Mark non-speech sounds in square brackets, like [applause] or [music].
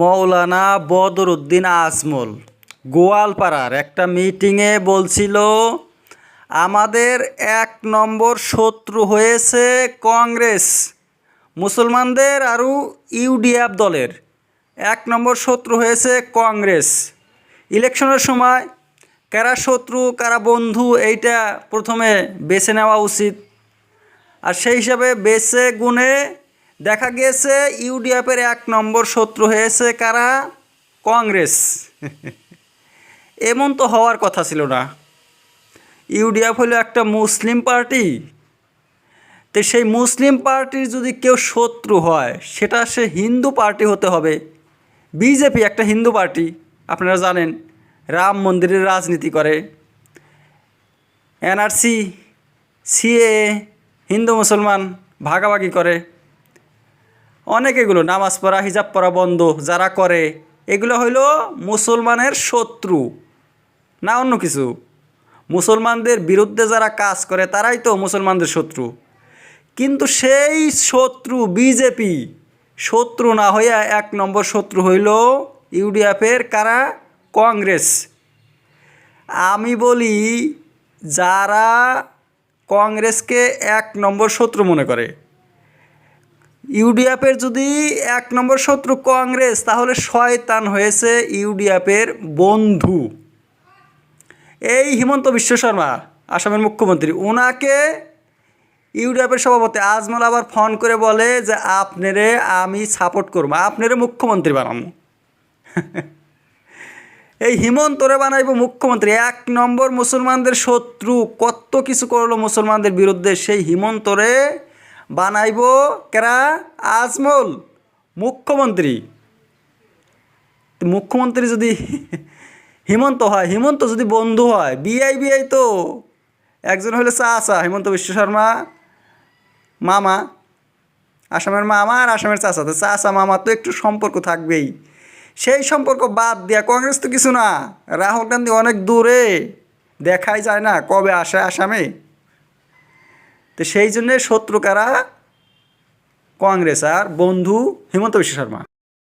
মৌলানা বদরুদ্দিন আজমল, গোয়ালপাড়ার একটা মিটিংয়ে বলছিল, আমাদের এক নম্বর শত্রু হয়েছে কংগ্রেস। মুসলমানদের আরও ইউডিএফ দলের এক নম্বর শত্রু হয়েছে কংগ্রেস। ইলেকশনের সময় কারা শত্রু, কারা বন্ধু, এইটা প্রথমে বেছে নেওয়া উচিত। আর সেই হিসাবে বেছে গুণে দেখা গিয়েছে ইউডিএফের এক নম্বর শত্রু হয়েছে কারা? কংগ্রেস। [laughs] এমন তো হওয়ার কথা ছিল না। ইউডিএফ হলো একটা মুসলিম পার্টি। তো সেই মুসলিম পার্টির যদি কেউ শত্রু হয়, সেটা সে হিন্দু পার্টি হতে হবে। বিজেপি একটা হিন্দু পার্টি, আপনারা জানেন, রাম মন্দিরের রাজনীতি করে। এনআরসি সিএ হিন্দু মুসলমান ভাগাভাগি করে। অনেক এগুলো, নামাজ পড়া, হিজাব পড়া বন্ধ, যারা করে, এগুলো হইল মুসলমানের শত্রু, না অন্য কিছু? মুসলমানদের বিরুদ্ধে যারা কাজ করে, তারাই তো মুসলমানদের শত্রু। কিন্তু সেই শত্রু বিজেপি, শত্রু না হইয়া এক নম্বর শত্রু হইল ইউডিএফের কারা? কংগ্রেস। আমি বলি, যারা কংগ্রেসকে এক নম্বর শত্রু মনে করে ইউডিএফের যদি এক নম্বর শত্রু কংগ্রেস, তাহলে শয়তান হয়েছে ইউডিএফের বন্ধু। এই হিমন্ত বিশ্ব শর্মা, আসামের মুখ্যমন্ত্রী ওনাকে ইউডিএফের সভাপতি আজমল আবার ফোন করে বলে যে, আপনারে আমি সাপোর্ট করব, আপনারে মুখ্যমন্ত্রী বানাবো। [laughs] এই হিমন্তরে বানাইব মুখ্যমন্ত্রী, এক নম্বর মুসলমানদের শত্রু, কত কিছু করল মুসলমানদের বিরুদ্ধে, সেই হিমন্তরে বানাইব কেরা? আজমল, মুখ্যমন্ত্রী। মুখ্যমন্ত্রী যদি [laughs] হিমন্ত হয়, হিমন্ত যদি বন্ধু হয় বিআই বিআই তো। একজন হলে চা চাচা, হিমন্ত বিশ্ব শর্মা, মামা। আসামের মামা আর আসামের চাচা। তো চাচা, মামা তো একটু সম্পর্ক থাকবেই। সেই সম্পর্ক বাদ দেয়া কংগ্রেস তো কিছু না। রাহুল গান্ধী অনেক দূরে, দেখাই যায় না কবে আসে আসামে। তো সেই জন্যে শত্রু কারা? কংগ্রেস আর বন্ধু হিমন্ত বিশ্ব শর্মা।